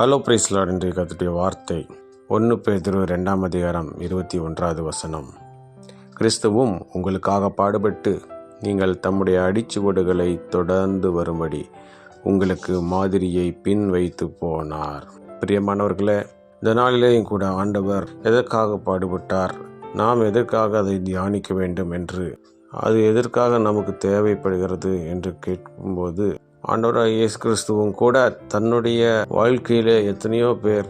Hello பிரைஸ்லாட் இன்றைய கத்துடைய வார்த்தை ஒன்று பேதிரு ரெண்டாம் அதிகாரம் இருபத்தி ஒன்றாவது வசனம். கிறிஸ்துவும் உங்களுக்காக பாடுபட்டு நீங்கள் தம்முடைய அடிச்சுவடுகளை தொடர்ந்து வரும்படி உங்களுக்கு மாதிரியை பின் வைத்து போனார். பிரியமானவர்களே இந்த நாளிலேயும் கூட ஆண்டவர் எதற்காக பாடுபட்டார்? நாம் எதற்காக அதை தியானிக்க வேண்டும் என்று அது எதற்காக நமக்கு தேவைப்படுகிறது என்று கேட்கும்போது ஆண்டவராக இயேசு கிறிஸ்துவும் கூட தன்னுடைய வாழ்க்கையிலே எத்தனையோ பேர்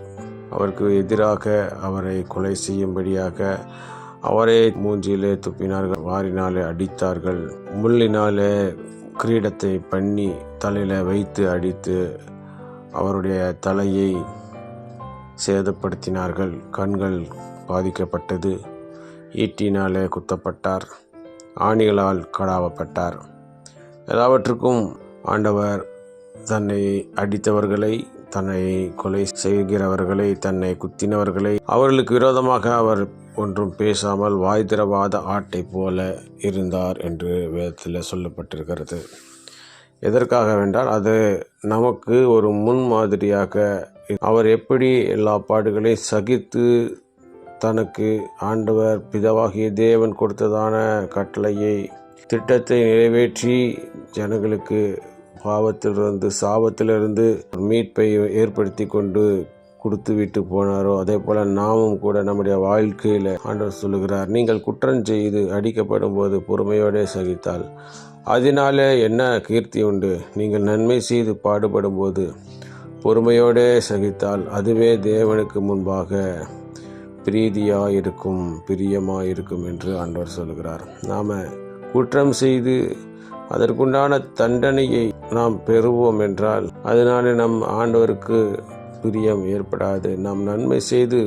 அவருக்கு எதிராக அவரை கொலை செய்யும்படியாக அவரே மூஞ்சியிலே துப்பினார்கள் வாரினாலே அடித்தார்கள் முள்ளினாலே கிரீடத்தை பண்ணி தலையில் வைத்து அடித்து அவருடைய தலையை சேதப்படுத்தினார்கள் கண்கள் பாதிக்கப்பட்டது ஈட்டினாலே குத்தப்பட்டார் ஆணிகளால் கடாவப்பட்டார். எல்லாவற்றுக்கும் ஆண்டவர் தன்னை அடித்தவர்களை தன்னை கொலை செய்கிறவர்களை தன்னை குத்தினவர்களை அவர்களுக்கு விரோதமாக அவர் ஒன்றும் பேசாமல் வாய் திறவாத ஆட்டை போல இருந்தார் என்று வேதத்தில் சொல்லப்பட்டிருக்கிறது. எதற்காக வென்றால் அது நமக்கு ஒரு முன்மாதிரியாக அவர் எப்படி எல்லா பாடுகளையும் சகித்து தனக்கு ஆண்டவர் பிதவாகிய தேவன் கொடுத்ததான கட்டளையை திட்டத்தை நிறைவேற்றி ஜனங்களுக்கு பாவத்திலிருந்து சாபத்திலிருந்து மீட்பை ஏற்படுத்தி கொண்டு கொடுத்து விட்டு போனாரோ அதே போல் நாமும் கூட நம்முடைய வாழ்க்கையில் ஆண்டவர் சொல்லுகிறார் நீங்கள் குற்றம் செய்து அடிக்கப்படும் போது பொறுமையோடே சகித்தால். அதனாலே என்ன கீர்த்தி உண்டு? நீங்கள் நன்மை செய்து பாடுபடும் போது பொறுமையோடே சகித்தால் அதுவே தேவனுக்கு முன்பாக பிரீதியாக இருக்கும் பிரியமாக இருக்கும் என்று ஆண்டவர் சொல்கிறார் நாம் குற்றம் செய்து அதற்குண்டான தண்டனையை நாம் பெறுவோம் என்றால் அதனாலே நம் ஆண்டவருக்கு பிரியம் ஏற்படாது. நாம் நன்மை செய்து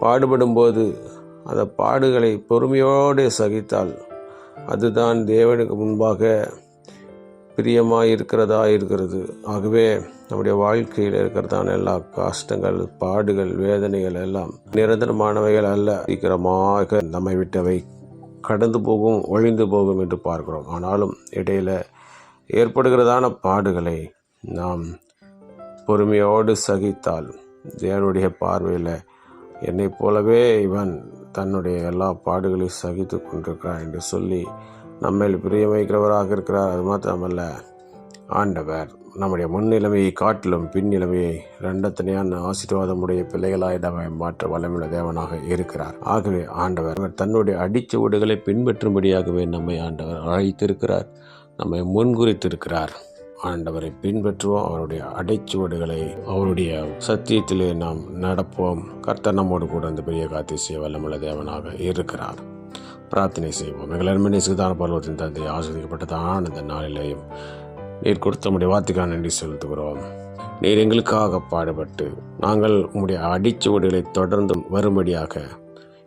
பாடுபடும்போது அந்த பாடுகளை பொறுமையோடு சகித்தால் அதுதான் தேவனுக்கு முன்பாக பிரியமாக இருக்கிறதா. இருக்கிறது ஆகவே நம்முடைய வாழ்க்கையில் இருக்கிறதான எல்லா கஷ்டங்கள் பாடுகள் வேதனைகள் எல்லாம் நிரந்தரமானவைகள் அல்ல. சீக்கிரமாக நம்மை விட்டவை கடந்து போகும் ஒழிந்து போகும் என்று பார்க்கிறோம். ஆனாலும் இடையில ஏற்படுகிறதான பாடுகளை நாம் பொறுமையோடு சகித்தால் தேவனுடைய பார்வையில் என்னை போலவே இவன் தன்னுடைய எல்லா பாடுகளையும் சகித்து கொண்டிருக்கிறான் என்று சொல்லி நம்மேல் பிரியமைக்கிறவராக இருக்கிறார். அது மாத்திரமல்ல ஆண்டவர் நம்முடைய முன்னிலைமையை காட்டிலும் பின்னிலைமையை ரெண்டத்தனையான ஆசீர்வாதமுடைய பிள்ளைகளாய் நம்மை மாற்ற வல்லமுள்ள தேவனாக இருக்கிறார். ஆகவே ஆண்டவர் அவர் தன்னுடைய அடிச்சுவடுகளை பின்பற்றும்படியாகவே நம்மை ஆண்டவர் அழைத்திருக்கிறார். நம்மை முன்குறித்திருக்கிறார். ஆண்டவரை பின்பற்றுவோம். அவருடைய அடைச்சுவடுகளை அவருடைய சத்தியத்திலே நாம் நடப்போம். கர்த்தர் நம்மோடு கூட அந்த பெரிய காத்தி செய்ய வல்லமுள்ள தேவனாக இருக்கிறார். பிரார்த்தனை செய்வோம். எங்கள் அருமனை சுதான பருவத்தின் தந்தை ஆஸ்வதிக்கப்பட்டதான இந்த நாளிலேயும் நீர் கொடுத்த உடைய வார்த்தைக்கான நன்றி செலுத்துகிறோம். நீர் எங்களுக்காக பாடுபட்டு நாங்கள் உங்களுடைய அடிச்சுவடுகளை தொடர்ந்து வரும்படியாக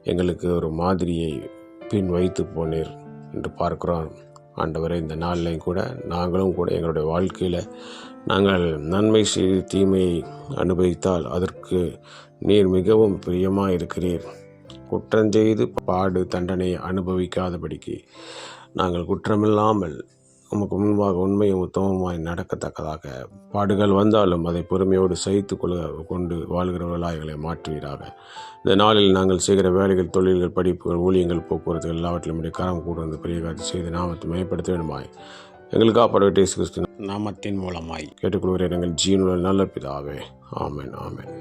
எங்களுக்கு ஒரு மாதிரியை பின் வைத்து போனீர் என்று பார்க்கிறோம். ஆண்டவரை இந்த நாளிலையும் கூட நாங்களும் கூட எங்களுடைய வாழ்க்கையில் நாங்கள் நன்மை செய்து தீமையை அனுபவித்தால் அதற்கு நீர் மிகவும் பிரியமாக இருக்கிறீர் குற்றம் செய்து பாடு தண்டனை அனுபவிக்காதபடிக்கு நாங்கள் குற்றமில்லாமல் உமக்கு முன்பாக உண்மையும் உத்தமமாய் நடக்கத்தக்கதாக. பாடுகள் வந்தாலும் அதை பொறுமையோடு சகித்து கொள்ள கொண்டு வாழ்கிறவர்களாக எங்களை மாற்றுவீராக. இந்த நாளில் நாங்கள் செய்கிற வேலைகள் தொழில்கள் படிப்புகள் ஊழியங்கள் போக்குவரத்து எல்லாவற்றிலும் கரம் கூட வந்து பெரிய காட்சி செய்து நாமத்தை மேம்படுத்த வேண்டுமாய். எங்களுக்கு காப்பாடு கிறிஸ்து நாமத்தின் மூலமாய். கேட்டுக்கொள்கிற எங்கள் ஜீவனுள்ள நல்ல பிதாவே. ஆமேன் ஆமேன்.